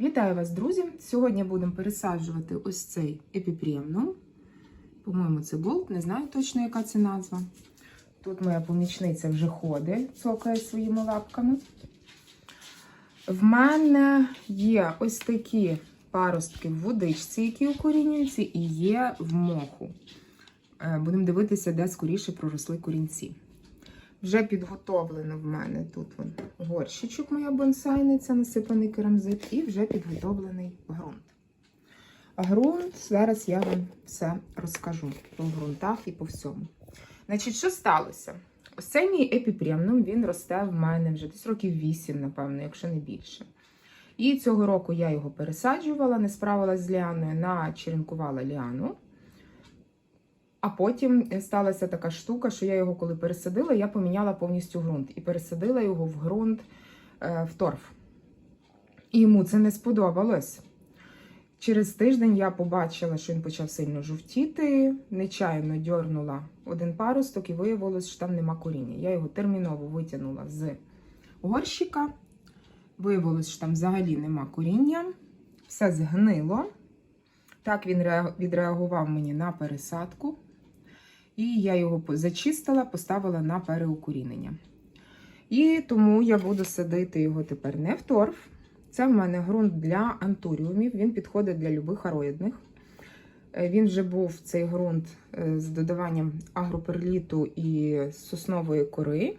Вітаю вас, друзі! Сьогодні будемо пересаджувати ось цей епіпремнум. По-моєму, це голд, не знаю точно, яка це назва. Тут моя помічниця вже ходить, цокає своїми лапками. В мене є ось такі паростки в водичці, які укорінюються, і є в моху. Е, Будемо дивитися, де скоріше проросли корінці. Вже підготовлено в мене тут вон, горщичок, моя бонсайниця, насипаний керамзит, і вже підготовлений ґрунт. А ґрунт, зараз я вам все розкажу по ґрунтах і по всьому. Значить, що сталося? Ось цей мій епіпремнум, він росте в мене вже десь років 8, напевно, якщо не більше. І цього року я його пересаджувала, не справилась з ліаною, начеренкувала ліану. А потім сталася така штука, що я його коли пересадила, я поміняла повністю ґрунт. І пересадила його в ґрунт е, в торф. І йому це не сподобалось. Через тиждень я побачила, що він почав сильно жовтіти, нечайно дьорнула один паросток і виявилось, що там нема коріння. Я його терміново витягнула з горщика. Виявилось, що там взагалі нема коріння. Все згнило. Так він відреагував мені на пересадку. І я його зачистила, поставила на переукорінення. І тому я буду садити його тепер не в торф. Це в мене ґрунт для антуріумів. Він підходить для любих ароїдних. Він вже був цей ґрунт з додаванням агроперліту і соснової кори.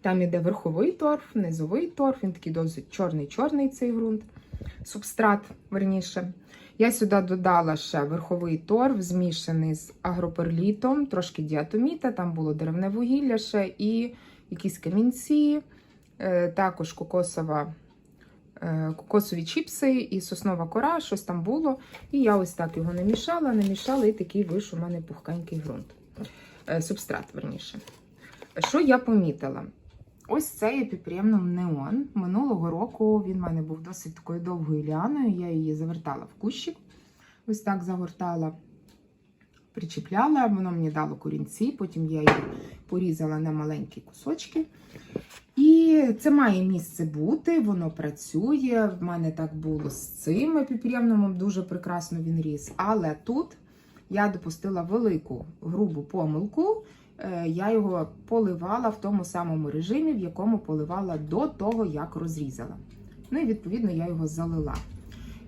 Там іде верховий торф, низовий торф, він такий досить чорний-чорний цей ґрунт, субстрат, верніше. Я сюди додала ще верховий торф, змішаний з агроперлітом, трошки діатоміта, там було деревне вугілля ще і якісь камінці, також кокосова, кокосові чіпси і соснова кора, щось там було. І я ось так його намішала, намішала, і такий вийшов у мене пухкенький ґрунт. Субстрат, верніше. Що я помітила? Ось цей епіпремнум неон. Минулого року він в мене був досить такою довгою ліаною. Я її завертала в кущик. Ось так загортала, причіпляла, воно мені дало корінці, потім я її порізала на маленькі кусочки. І це має місце бути, воно працює. В мене так було з цим епіпремнумом, дуже прекрасно він ріс. Але тут я допустила велику грубу помилку я його поливала в тому самому режимі, в якому поливала до того, як розрізала. Ну і відповідно я його залила.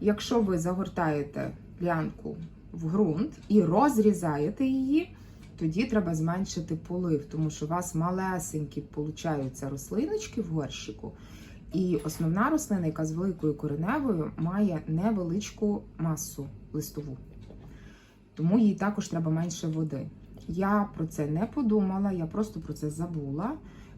Якщо ви загортаєте лянку в ґрунт і розрізаєте її, тоді треба зменшити полив, тому що у вас малесенькі получаються рослиночки в горщику. І основна рослина, яка з великою кореневою, має невеличку масу листову. Тому їй також треба менше води. Я про це не подумала, я просто про це забула.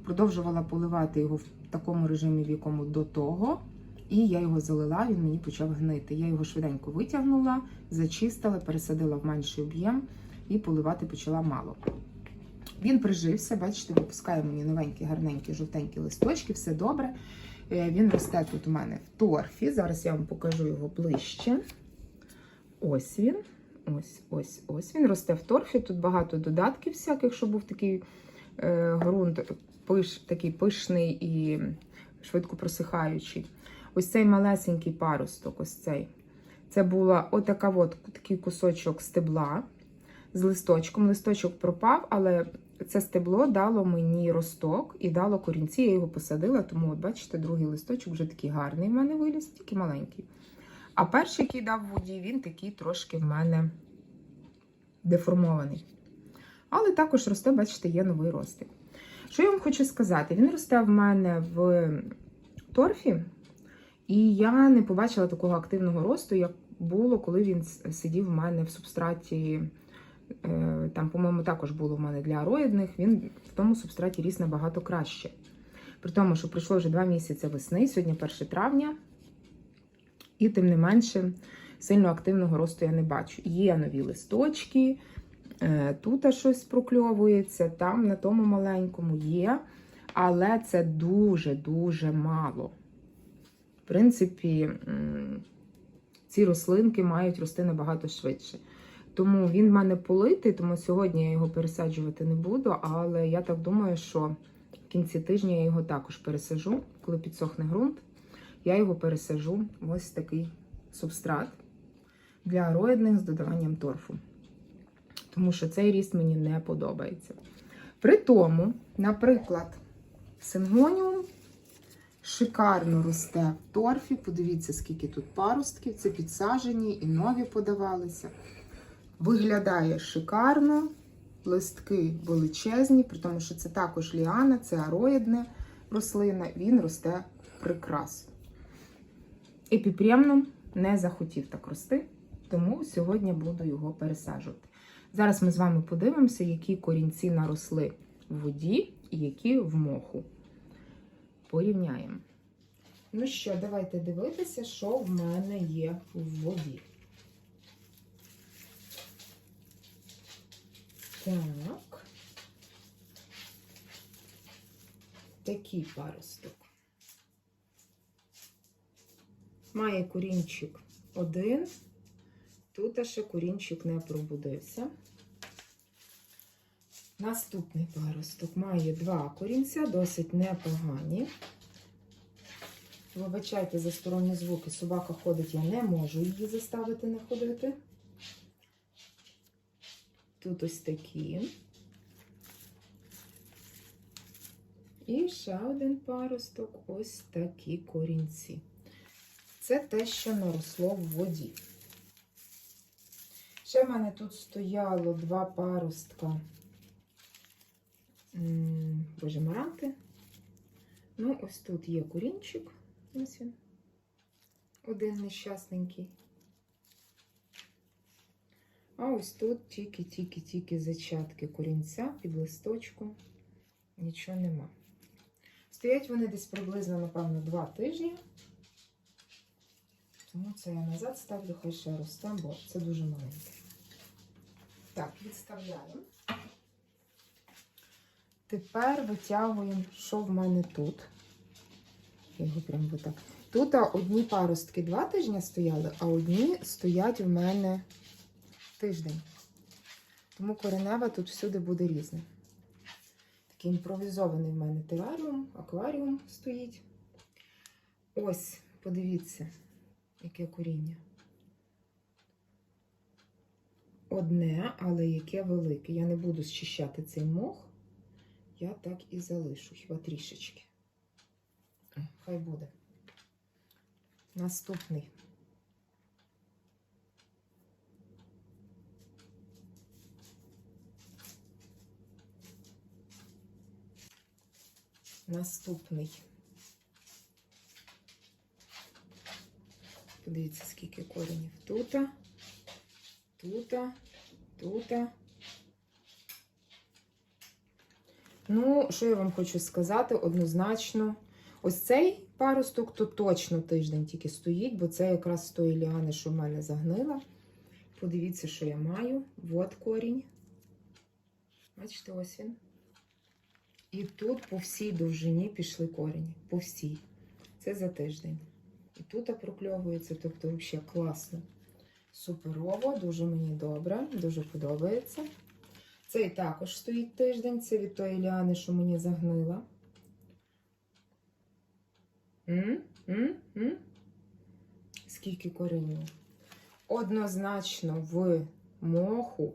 Продовжувала поливати його в такому режимі, в якому до того. І я його залила, він мені почав гнити. Я його швиденько витягнула, зачистила, пересадила в менший об'єм і поливати почала мало. Він прижився, бачите, випускає мені новенькі, гарненькі, жовтенькі листочки, все добре. Він росте тут у мене в торфі. Зараз я вам покажу його ближче. Ось він. Ось, ось, ось. Він росте в торфі. Тут багато додатків всяких, щоб був такий е, ґрунт, пиш, такий пишний і швидко просихаючий. Ось цей малесенький паросток, ось цей. Це була отака от, такий кусочок стебла з листочком. Листочок пропав, але це стебло дало мені росток і дало корінці. Я його посадила, тому, от бачите, другий листочок вже такий гарний в мене виліз, тільки маленький. А перший, який дав в воді, він такий трошки в мене деформований. Але також росте, бачите, є новий ростик. Що я вам хочу сказати? Він росте в мене в торфі, і я не побачила такого активного росту, як було, коли він сидів в мене в субстраті. Там, по-моєму, також було в мене для ароїдних, він в тому субстраті ріс набагато краще. При тому, що пройшло вже два місяці весни, сьогодні 1 травня. І, тим не менше, сильно активного росту я не бачу. Є нові листочки, тут щось прокльовується, там на тому маленькому є, але це дуже-дуже мало. В принципі, ці рослинки мають рости набагато швидше. Тому він в мене политий, тому сьогодні я його пересаджувати не буду, але я так думаю, що в кінці тижня я його також пересажу, коли підсохне ґрунт. Я його пересажу в ось такий субстрат для ароїдних з додаванням торфу. Тому що цей ріст мені не подобається. При тому, наприклад, сингоніум шикарно росте в торфі. Подивіться, скільки тут паростків. Це підсажені і нові подавалися. Виглядає шикарно, листки величезні, при тому, що це також ліана, це ароїдна рослина, він росте прекрасно. Епіпремнум не захотів так рости, тому сьогодні буду його пересаджувати. Зараз ми з вами подивимося, які корінці наросли в воді і які в моху. Порівняємо. Ну що, давайте дивитися, що в мене є в воді. Так. Такий паросток. Має корінчик один. Тут ще корінчик не пробудився. Наступний паросток має два корінця, досить непогані. Вибачайте за сторонні звуки, собака ходить, я не можу її заставити не ходити. Тут ось такі. І ще один паросток, ось такі корінці. Це те, що наросло в воді. Ще в мене тут стояло два паростка. м, Боже, маранти. Ну, ось тут є корінчик. Ось він. Один нещасненький. А ось тут тільки-тільки-тільки зачатки корінця під листочком. Нічого нема. Стоять вони десь приблизно, напевно, два тижні. Тому це я назад ставлю, хай ще росте, бо це дуже маленьке. Так, відставляємо. Тепер витягуємо, що в мене тут. Його прямо отак. Тут одні паростки два тижні стояли, а одні стоять в мене тиждень. Тому коренева тут всюди буде різне. Такий імпровізований в мене тераріум, акваріум стоїть. Ось, подивіться, яке коріння. Одне, але яке велике. Я не буду зчищати цей мох. Я так і залишу, хіба трішечки. Хай буде. Наступний. Наступний. Подивіться, скільки коренів. Тута, тута, тута. Ну, що я вам хочу сказати, однозначно. Ось цей паросток то точно тиждень тільки стоїть, бо це якраз з тої ліани, що в мене загнила. Подивіться, що я маю. От корінь. Бачите, ось він. І тут по всій довжині пішли корені. По всій. Це за тиждень. І тут прокльовується, тобто взагалі класно. Суперово, дуже мені добре, дуже подобається. Цей також стоїть тиждень. Це від тої ліани, що мені загнила. М? М? М? Скільки коренів? Однозначно в моху.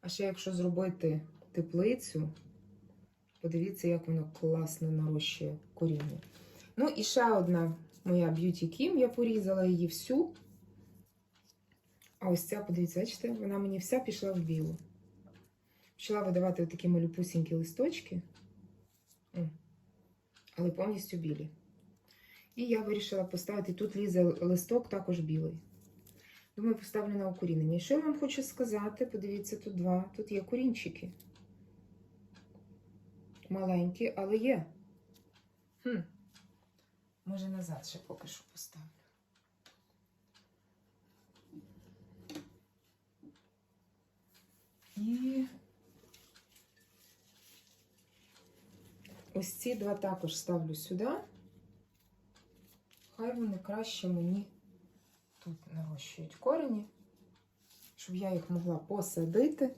А ще якщо зробити теплицю, подивіться, як воно класно нарощує коріння. Ну, і ще одна моя Beauty Kim. Я порізала її всю. А ось ця, подивіться, бачите, вона мені вся пішла в білу. Почала видавати такі малюпусінькі листочки, але повністю білі. І я вирішила поставити, тут лізе листок також білий. Думаю, поставлю на укорінення. Що я вам хочу сказати? Подивіться, тут два. Тут є корінчики. Маленькі, але є. Хм. Може, назад ще поки що поставлю. І ось ці два також ставлю сюди. Хай вони краще мені тут нарощують корені, щоб я їх могла посадити.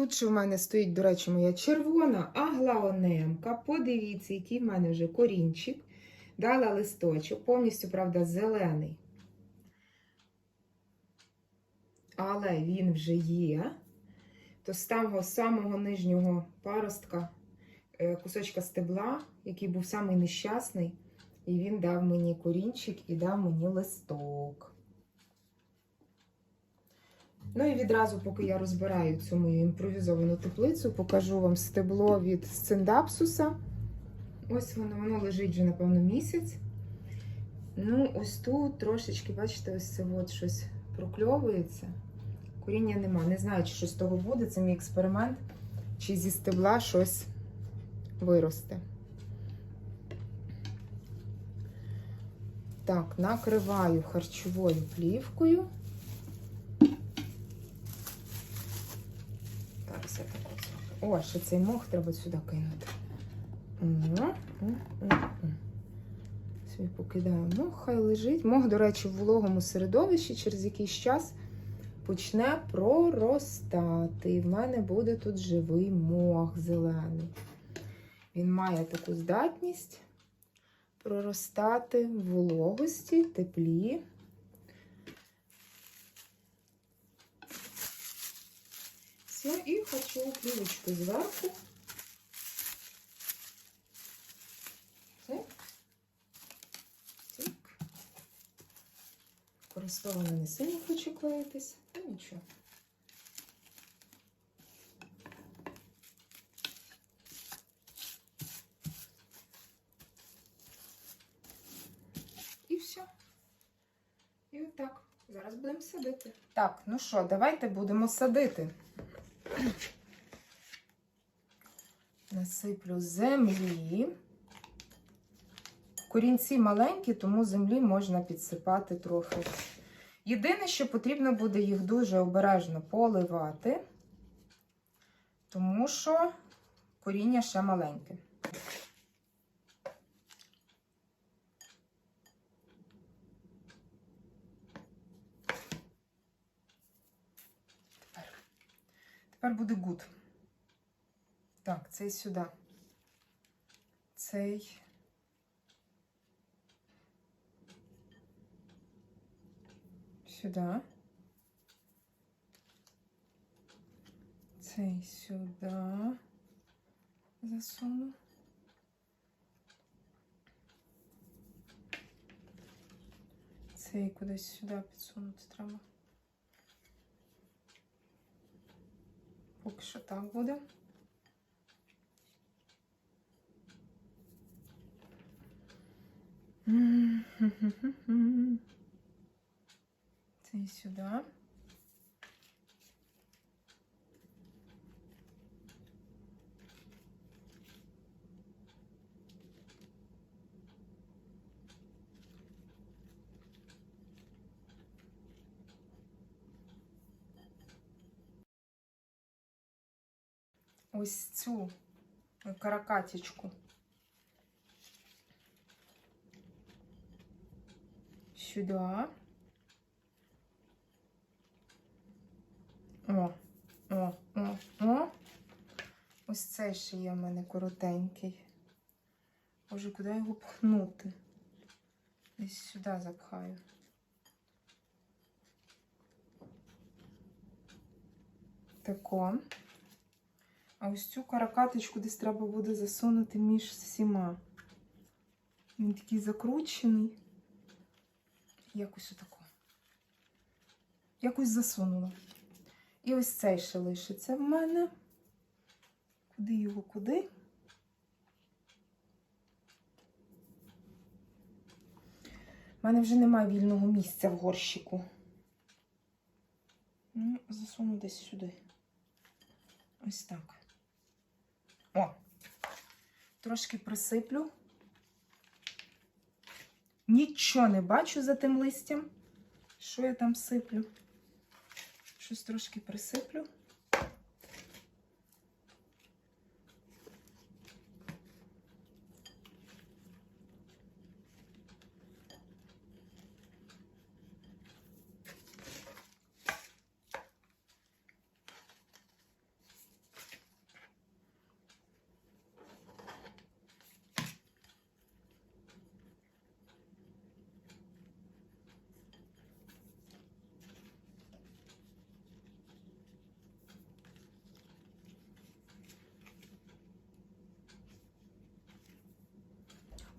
Тут ще в мене стоїть, до речі, моя червона аглаонемка. Подивіться, який в мене вже корінчик. Дала листочок, повністю, правда, зелений. Але він вже є. То з того самого нижнього паростка, е, кусочка стебла, який був самий нещасний, і він дав мені корінчик і дав мені листок. Ну і відразу, поки я розбираю цю мою імпровізовану теплицю, покажу вам стебло від сциндапсуса. Ось воно, воно лежить вже, напевно, місяць. Ну, ось тут трошечки, бачите, ось це от щось прокльовується. Коріння нема. Не знаю, чи що з того буде. Це мій експеримент, чи зі стебла щось виросте. Так, накриваю харчовою плівкою. Зараз я так от зроблю. О, ще цей мох треба сюди кинути. Собі покидаю мох, хай лежить. Мох, до речі, в вологому середовищі через якийсь час почне проростати. І в мене буде тут живий мох зелений. Він має таку здатність проростати в вологості, теплі. Все, і хочу плівочку зверху. Так. Так. Користовано не сильно хоче клеїтись, та нічого. І все. І отак. Зараз будемо садити. Так, ну що, давайте будемо садити. Насиплю землі. Корінці маленькі, тому землі можна підсипати трохи. Єдине, що потрібно буде їх дуже обережно поливати, тому що коріння ще маленьке. Тепер буде гуд. Так, цей сюди. Цей. Сюди. Цей сюди засуну. Цей кудись сюди підсунути треба. Поки що так буде. Цей сюди. Ось цю каракатічку. Сюди. О, о, о, о. Ось цей ще є в мене коротенький. Боже, куди його пхнути? Десь сюди запхаю. Тако. А ось цю каракаточку десь треба буде засунути між всіма. Він такий закручений. Якось отако. Якось засунула. І ось цей ще лишиться в мене. Куди його, куди? У мене вже немає вільного місця в горщику. Ну, засуну десь сюди. Ось так. О, трошки присиплю. Нічого не бачу за тим листям. Що я там сиплю? Щось трошки присиплю.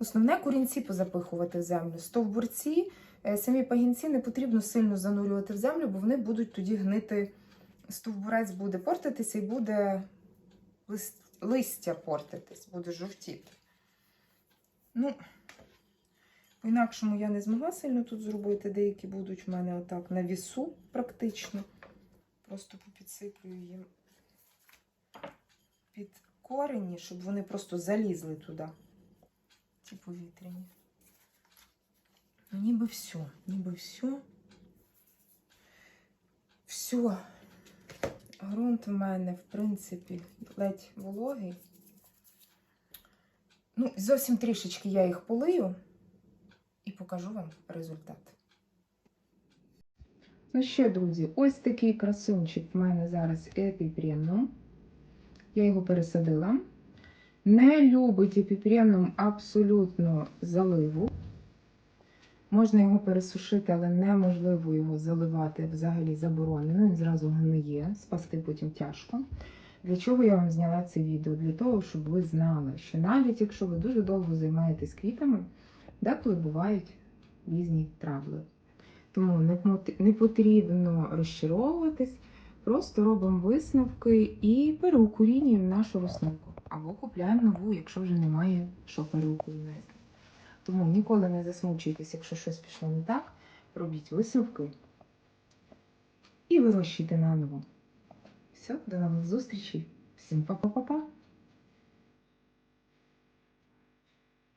Основне корінці позапихувати в землю. Стовбурці, е, самі пагінці не потрібно сильно занурювати в землю, бо вони будуть тоді гнити. Стовбурець буде портитися і буде лис- листя портитись, буде жовтіти. Ну, по-інакшому я не змогла сильно тут зробити. Деякі будуть в мене отак на вісу практично. Просто попідсиплюю їм під корені, щоб вони просто залізли туди. Ці повітряні. Ну, ніби все, ніби все. Все. Грунт в мене, в принципі, ледь вологий. Ну, зовсім трішечки я їх полию і покажу вам результат. Ну що, друзі, ось такий красунчик в мене зараз епіпремнум. Я його пересадила. Не любить епіпремнум абсолютно заливу. Можна його пересушити, але неможливо його заливати взагалі заборонено. Він зразу гниє, спасти потім тяжко. Для чого я вам зняла це відео? Для того, щоб ви знали, що навіть якщо ви дуже довго займаєтесь квітами, деколи бувають різні травли. Тому не потрібно розчаровуватись, просто робимо висновки і переукорінюємо нашу рослинку. Або купляємо нову, якщо вже немає що внести. Тому ніколи не засмучуйтесь, якщо щось пішло не так. Робіть висновки і вирощуйте наново. Все, до нових зустрічей. Всім па-па-па-па!